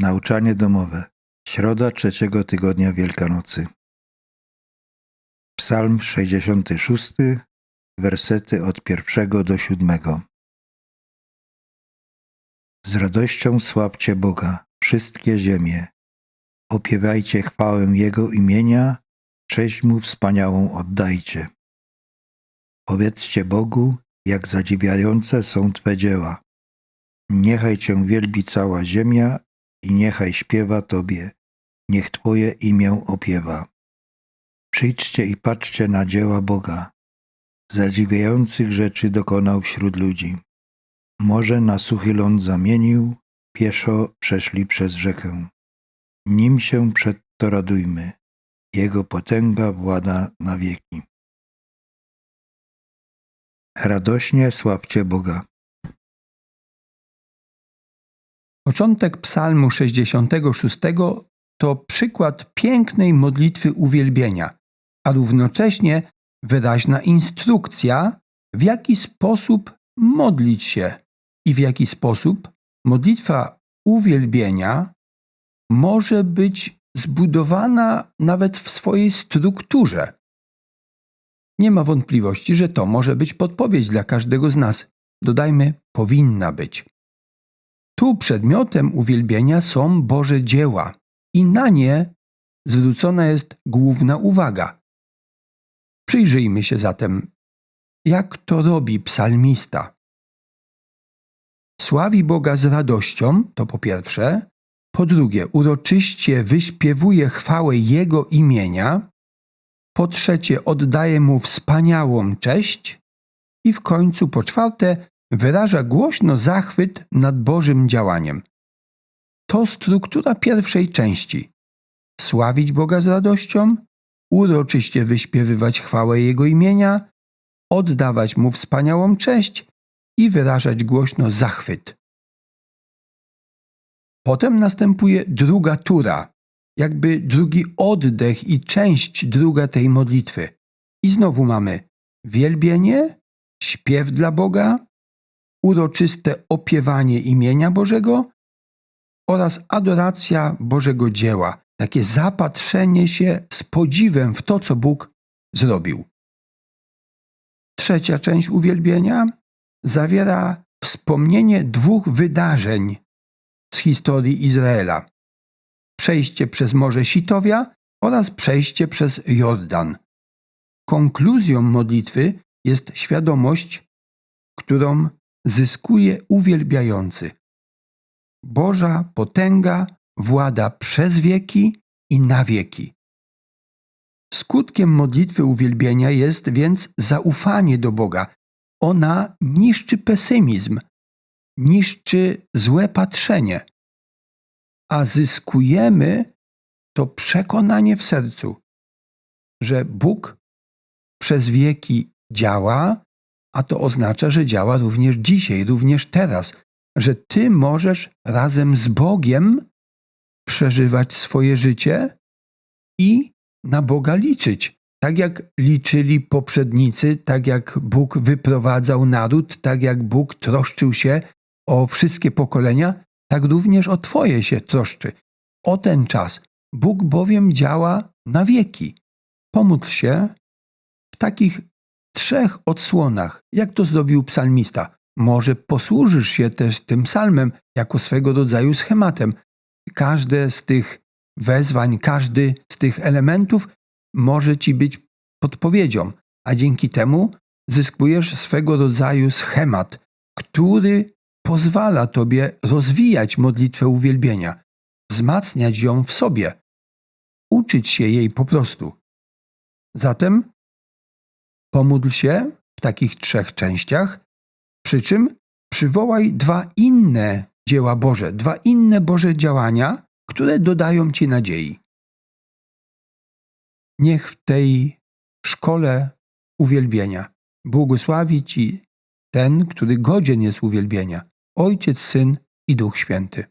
Nauczanie domowe. Środa trzeciego tygodnia Wielkanocy. Psalm 66, wersety od pierwszego do siódmego. Z radością sławcie Boga, wszystkie ziemie. Opiewajcie chwałę Jego imienia, cześć Mu wspaniałą oddajcie. Powiedzcie Bogu, jak zadziwiające są Twe dzieła. Niechaj Cię wielbi cała ziemia i niechaj śpiewa Tobie, niech Twoje imię opiewa. Przyjdźcie i patrzcie na dzieła Boga. Zadziwiających rzeczy dokonał wśród ludzi. Morze na suchy ląd zamienił, pieszo przeszli przez rzekę. Nim się przedto radujmy, Jego potęga włada na wieki. Radośnie sławcie Boga. Początek Psalmu 66 to przykład pięknej modlitwy uwielbienia, a równocześnie wyraźna instrukcja, w jaki sposób modlić się i w jaki sposób modlitwa uwielbienia może być zbudowana nawet w swojej strukturze. Nie ma wątpliwości, że to może być podpowiedź dla każdego z nas. Dodajmy, powinna być. Tu przedmiotem uwielbienia są Boże dzieła i na nie zwrócona jest główna uwaga. Przyjrzyjmy się zatem, jak to robi psalmista. Sławi Boga z radością, to po pierwsze. Po drugie, uroczyście wyśpiewuje chwałę Jego imienia. Po trzecie, oddaje Mu wspaniałą cześć. I w końcu, po czwarte, wyraża głośno zachwyt nad Bożym działaniem. To struktura pierwszej części. Sławić Boga z radością, uroczyście wyśpiewywać chwałę Jego imienia, oddawać Mu wspaniałą cześć i wyrażać głośno zachwyt. Potem następuje druga tura, jakby drugi oddech i część druga tej modlitwy. I znowu mamy wielbienie, śpiew dla Boga, uroczyste opiewanie imienia Bożego oraz adoracja Bożego dzieła, takie zapatrzenie się z podziwem w to, co Bóg zrobił. Trzecia część uwielbienia zawiera wspomnienie dwóch wydarzeń z historii Izraela: przejście przez Morze Sitowia oraz przejście przez Jordan. Konkluzją modlitwy jest świadomość, którą zyskuje uwielbiający. Boża potęga włada przez wieki i na wieki. Skutkiem modlitwy uwielbienia jest więc zaufanie do Boga. Ona niszczy pesymizm, niszczy złe patrzenie, a zyskujemy to przekonanie w sercu, że Bóg przez wieki działa, a to oznacza, że działa również dzisiaj, również teraz, że Ty możesz razem z Bogiem przeżywać swoje życie i na Boga liczyć. Tak jak liczyli poprzednicy, tak jak Bóg wyprowadzał naród, tak jak Bóg troszczył się o wszystkie pokolenia, tak również o Twoje się troszczy. O ten czas. Bóg bowiem działa na wieki. Pomódl się w takich trzech odsłonach, jak to zrobił psalmista. Może posłużysz się też tym psalmem jako swego rodzaju schematem. Każde z tych wezwań, każdy z tych elementów może ci być podpowiedzią, a dzięki temu zyskujesz swego rodzaju schemat, który pozwala tobie rozwijać modlitwę uwielbienia, wzmacniać ją w sobie, uczyć się jej po prostu. Zatem pomódl się w takich trzech częściach, przy czym przywołaj dwa inne dzieła Boże, dwa inne Boże działania, które dodają ci nadziei. Niech w tej szkole uwielbienia błogosławi ci ten, który godzien jest uwielbienia, Ojciec, Syn i Duch Święty.